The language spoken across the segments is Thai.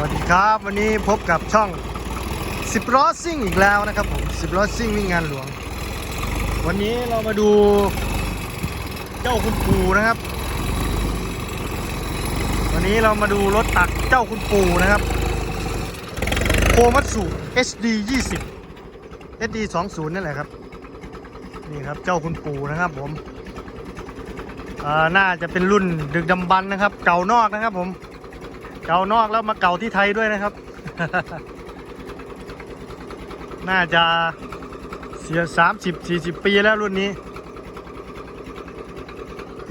วัสดีครับวันนี้พบกับช่องสิบล้อซิ่งอีกแล้วนะครับผมสิบล้อซิ่งวิ่งงานหลวง วันนี้เรามาดูเจ้าคุณปู่นะครับ วันนี้เรามาดูรถตักเจ้าคุณปู่นะครับโคมัตสุ HD 20 HD 20นั่นแหละครับนี่ครับเจ้าคุณปู่นะครับผมน่าจะเป็นรุ่นดึกดำบรรพ์นะครับ เก่านอกนะครับผม เก่านอกแล้วมาเก่าที่ไทยด้วยนะครับ น่าจะเสียสามสิบสี่สิบปีแล้วรุ่นนี้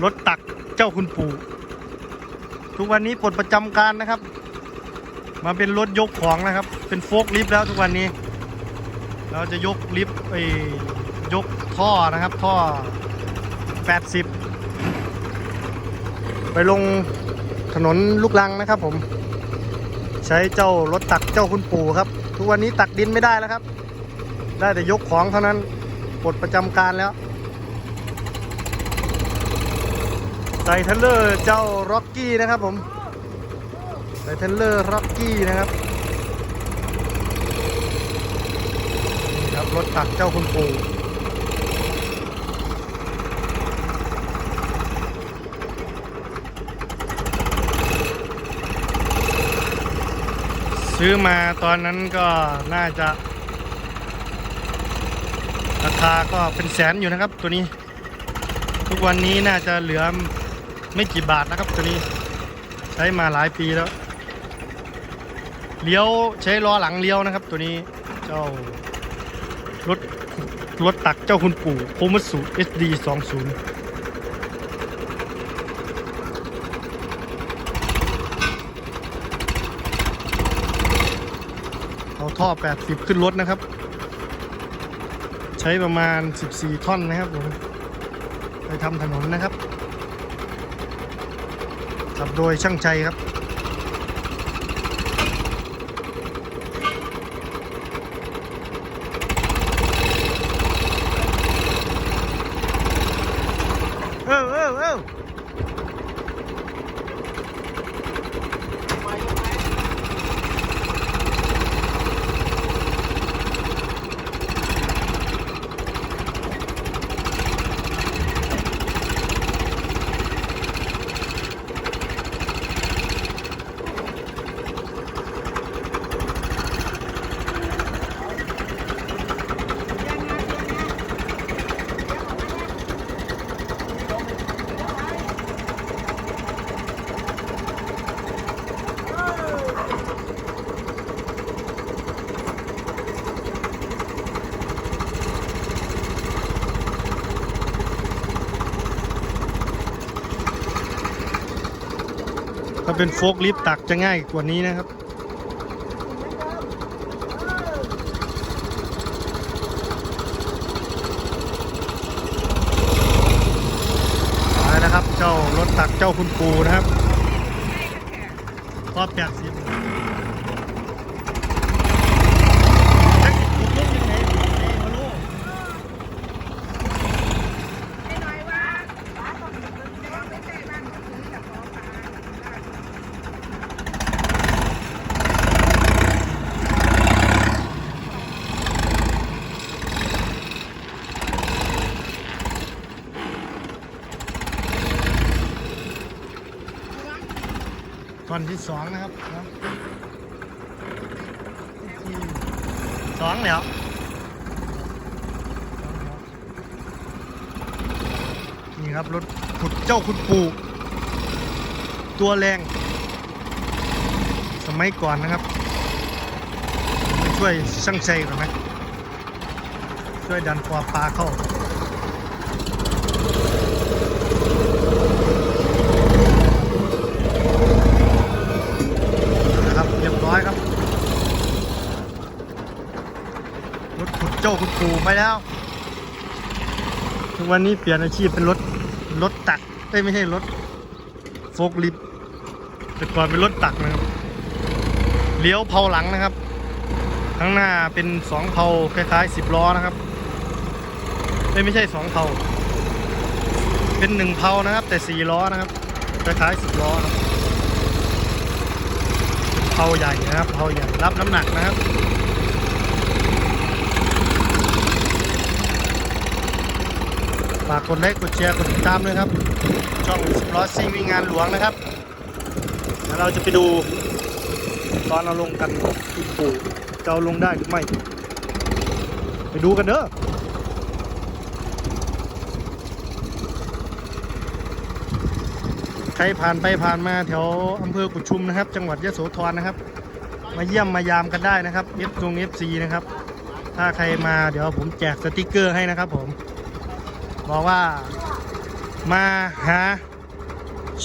รถตักเจ้าคุณปู่ ทุกวันนี้ปลดประจำการนะครับ มาเป็นรถยกของนะครับ เป็นโฟกลิฟต์แล้วทุกวันนี้ เราจะยกลิฟต์ไอ้ยกท่อนะครับท่อ 80 ไปลง ถนนลูกลังนะครับผม ใช้เจ้ารถตักเจ้าคุณปู่ครับ ทุกวันนี้ตักดินไม่ได้แล้วครับ ได้แต่ยกของเท่านั้นปลดประจำการแล้วใส่เทรลเลอร์เจ้าร็อกกี้นะครับผมใส่เทรลเลอร์ร็อกกี้นะครับนี่ครับรถตักเจ้าคุณปู่ ซื้อมาตอนนั้นก็น่าจะ ราคาก็เป็นแสนอยู่นะครับตัวนี้ ทุกวันนี้น่าจะเหลือไม่กี่บาทนะครับตัวนี้ ใช้มาหลายปีแล้ว เลี้ยวใช้ล้อหลังเลี้ยวนะครับ ตัวนี้เจ้ารถรถตักเจ้าคุณปู่โคมัตสุ SD 20เอา ท่อ 80 ขึ้นรถนะครับ ใช้ประมาณ 14 ท่อนนะครับผมไปทำถนนนะครับขับโดยช่างใจครับ ถ้าเป็นโฟกลิฟต์ตักจะง่ายกว่านี้นะครับไปนะครับ เจ้ารถตักเจ้าคุณปูนะครับรอบ80 ท่อนที่สองนะครับสองเแล้วนี่ครับรถขุดเจ้าคุณปู่ตัวแรง สมัยก่อนนะครับช่วยช่างใจหรือไหมช่วยดันปลาปลาเข้า รียบร้อยครับรถขุดเจ้าคุณปู่ไปแล้ววันนี้เปลี่ยนอาชีพเป็นรถรถตักเอ้ไม่ใช่รถโฟกลิฟต์แต่ก่อนเป็นรถตักนะครับเลี้ยวเพาหลังนะครับ ข้างหน้าเป็นสองเพาคล้ายๆสิบล้อนะครับเอ้ไม่ใช่สองเพาเป็นหนึ่งเพานะครับ แต่สี่ล้อนะครับคล้ายๆสิบล้อนะครับ ผาใหญ่นะครับเผาใหญ่รับน้ำหนักนะครับฝากกดไลค์กดแชร์กดติดตามด้วยครับ ช่องสปอร์ตซิ่งวิ่งงานหลวงนะครับแล้วเราจะไปดู ตอนเราลงกันปู่จะเอาลงได้หรือไม่ ไปดูกันเด้อ ครผ่านไปผ่านมาแถวอำเภอกุดชุมนะครับ จังหวัดยะโสธรนะครับ มาเยี่ยมมายามกันได้นะครับ F ตรง FC นะครับ ถ้าใครมาเดี๋ยวผมแจกสติกเกอร์ให้นะครับ ผม บอกว่ามาหา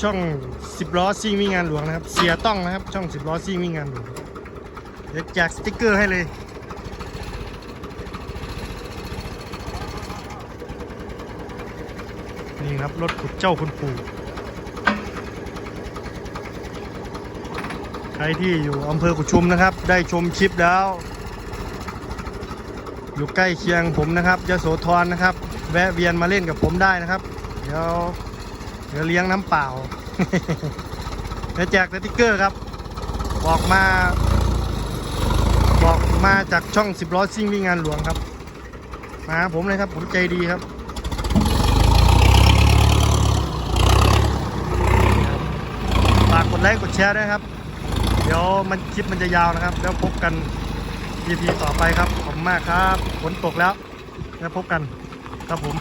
ช่องสิบล้อซิ่งวิ่งงานหลวงนะครับ เสียต้องนะครับ ช่องสิบล้อซิ่งวิ่งงานหลวงเดี๋ยวแจกสติกเกอร์ให้เลยนี่ครับรถขุดเจ้าคุณปู่ ใครที่อยู่อำเภอกุชุมนะครับ ได้ชมคลิปแล้ว อยู่ใกล้เคียงผมนะครับยโสธรนะครับ แวะเวียนมาเล่นกับผมได้นะครับ เดี๋ยวเดี๋ยวเลี้ยงน้ำเปล่าเดี๋ยวแจกสติกเกอร์ครับ บอกมา บอกมาจากช่องสิบล้อซิ่งวิ่งงานหลวงครับ มาหาผมเลยครับผมใจดีครับฝากกดไลค์กดแชร์ด้วยครับ เดี๋ยวมันคลิปมันจะยาวนะครับ แล้วพบกัน EP ต่อไปครับ ขอบคุณมากครับฝนตกแล้ว แล้วพบกันครับผม